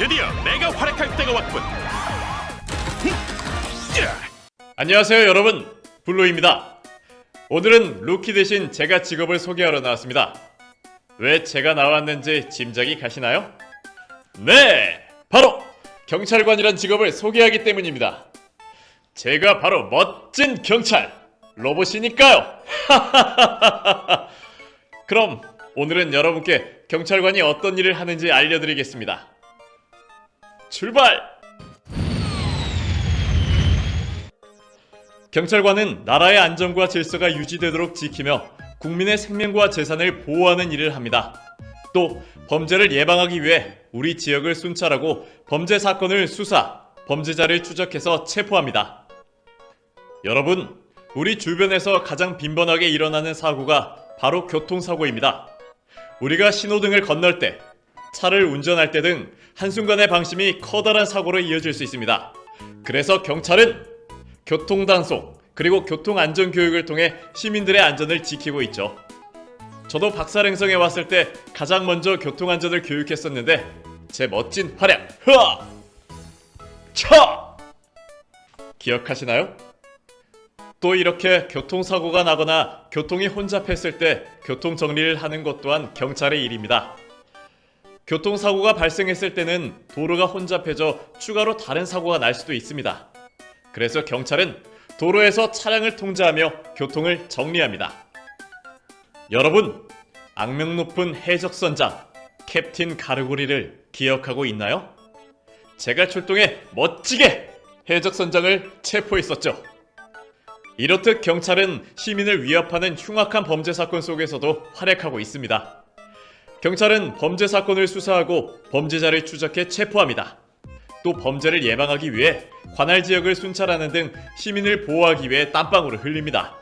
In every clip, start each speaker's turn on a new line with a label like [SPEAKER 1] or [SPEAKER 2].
[SPEAKER 1] 드디어 내가 활약할 때가 왔군.
[SPEAKER 2] 안녕하세요 여러분. 블루입니다. 오늘은 루키 대신 제가 직업을 소개하러 나왔습니다. 왜 제가 나왔는지 짐작이 가시나요? 네 바로 경찰관이란 직업을 소개하기 때문입니다. 제가 바로 멋진 경찰 로봇이니까요. 그럼 오늘은 여러분께 경찰관이 어떤 일을 하는지 알려드리겠습니다 출발! 경찰관은 나라의 안전과 질서가 유지되도록 지키며 국민의 생명과 재산을 보호하는 일을 합니다. 또 범죄를 예방하기 위해 우리 지역을 순찰하고 범죄 사건을 수사, 범죄자를 추적해서 체포합니다. 여러분, 우리 주변에서 가장 빈번하게 일어나는 사고가 바로 교통사고입니다. 우리가 신호등을 건널 때, 차를 운전할 때 등 한순간의 방심이 커다란 사고로 이어질 수 있습니다. 그래서 경찰은 교통단속 그리고 교통안전교육을 통해 시민들의 안전을 지키고 있죠. 저도 박사행성에 왔을 때 가장 먼저 교통안전을 교육했었는데 제 멋진 활약 흐아 차 기억하시나요? 또 이렇게 교통사고가 나거나 교통이 혼잡했을 때 교통 정리를 하는 것 또한 경찰의 일입니다. 교통사고가 발생했을 때는 도로가 혼잡해져 추가로 다른 사고가 날 수도 있습니다. 그래서 경찰은 도로에서 차량을 통제하며 교통을 정리합니다. 여러분, 악명 높은 해적선장 캡틴 가르고리를 기억하고 있나요? 제가 출동해 멋지게 해적선장을 체포했었죠. 이렇듯 경찰은 시민을 위협하는 흉악한 범죄 사건 속에서도 활약하고 있습니다. 경찰은 범죄 사건을 수사하고 범죄자를 추적해 체포합니다. 또 범죄를 예방하기 위해 관할 지역을 순찰하는 등 시민을 보호하기 위해 땀방울을 흘립니다.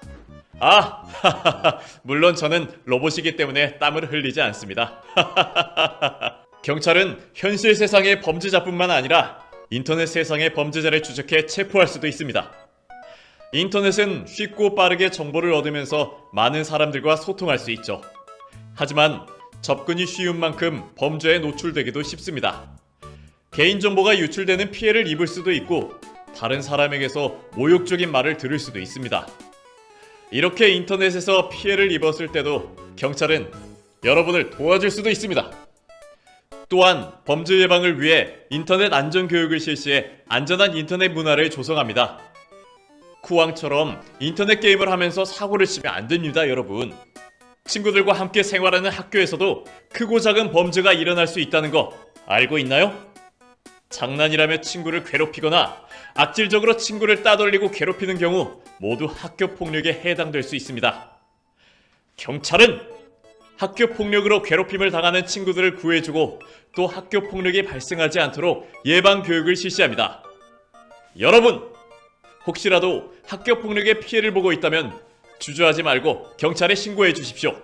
[SPEAKER 2] 아, 물론 저는 로봇이기 때문에 땀을 흘리지 않습니다. 경찰은 현실 세상의 범죄자뿐만 아니라 인터넷 세상의 범죄자를 추적해 체포할 수도 있습니다. 인터넷은 쉽고 빠르게 정보를 얻으면서 많은 사람들과 소통할 수 있죠. 하지만 접근이 쉬운 만큼 범죄에 노출되기도 쉽습니다. 개인정보가 유출되는 피해를 입을 수도 있고 다른 사람에게서 모욕적인 말을 들을 수도 있습니다. 이렇게 인터넷에서 피해를 입었을 때도 경찰은 여러분을 도와줄 수도 있습니다. 또한 범죄 예방을 위해 인터넷 안전 교육을 실시해 안전한 인터넷 문화를 조성합니다. 쿠왕처럼 인터넷 게임을 하면서 사고를 치면 안 됩니다, 여러분. 친구들과 함께 생활하는 학교에서도 크고 작은 범죄가 일어날 수 있다는 거 알고 있나요? 장난이라며 친구를 괴롭히거나 악질적으로 친구를 따돌리고 괴롭히는 경우 모두 학교 폭력에 해당될 수 있습니다. 경찰은 학교 폭력으로 괴롭힘을 당하는 친구들을 구해주고 또 학교 폭력이 발생하지 않도록 예방 교육을 실시합니다. 여러분, 혹시라도 학교 폭력의 피해를 보고 있다면 주저하지 말고 경찰에 신고해 주십시오.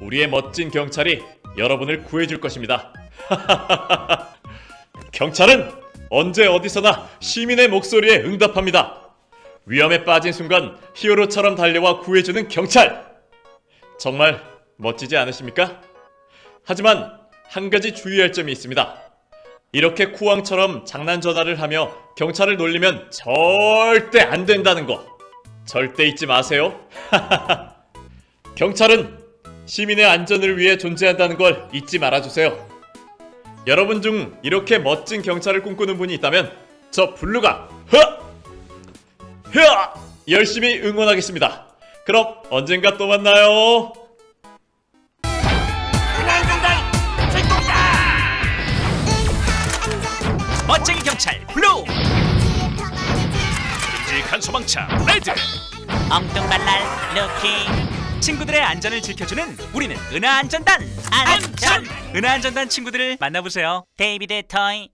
[SPEAKER 2] 우리의 멋진 경찰이 여러분을 구해줄 것입니다. 경찰은 언제 어디서나 시민의 목소리에 응답합니다. 위험에 빠진 순간 히어로처럼 달려와 구해주는 경찰! 정말 멋지지 않으십니까? 하지만 한 가지 주의할 점이 있습니다. 이렇게 쿠왕처럼 장난 전화를 하며 경찰을 놀리면 절대 안 된다는 거. 절대 잊지 마세요. 경찰은 시민의 안전을 위해 존재한다는 걸 잊지 말아주세요. 여러분 중 이렇게 멋진 경찰을 꿈꾸는 분이 있다면 저 블루가 흐! 흐! 열심히 응원하겠습니다. 그럼 언젠가 또 만나요.
[SPEAKER 3] 멋쟁이 경찰 블루
[SPEAKER 1] 끔찍한 소방차 레드.
[SPEAKER 3] 엉뚱발랄 루키. 친구들의 안전을 지켜주는 우리는 은하 안전단. 안전! 은하 안전단 친구들을 만나보세요. 데이비드 토이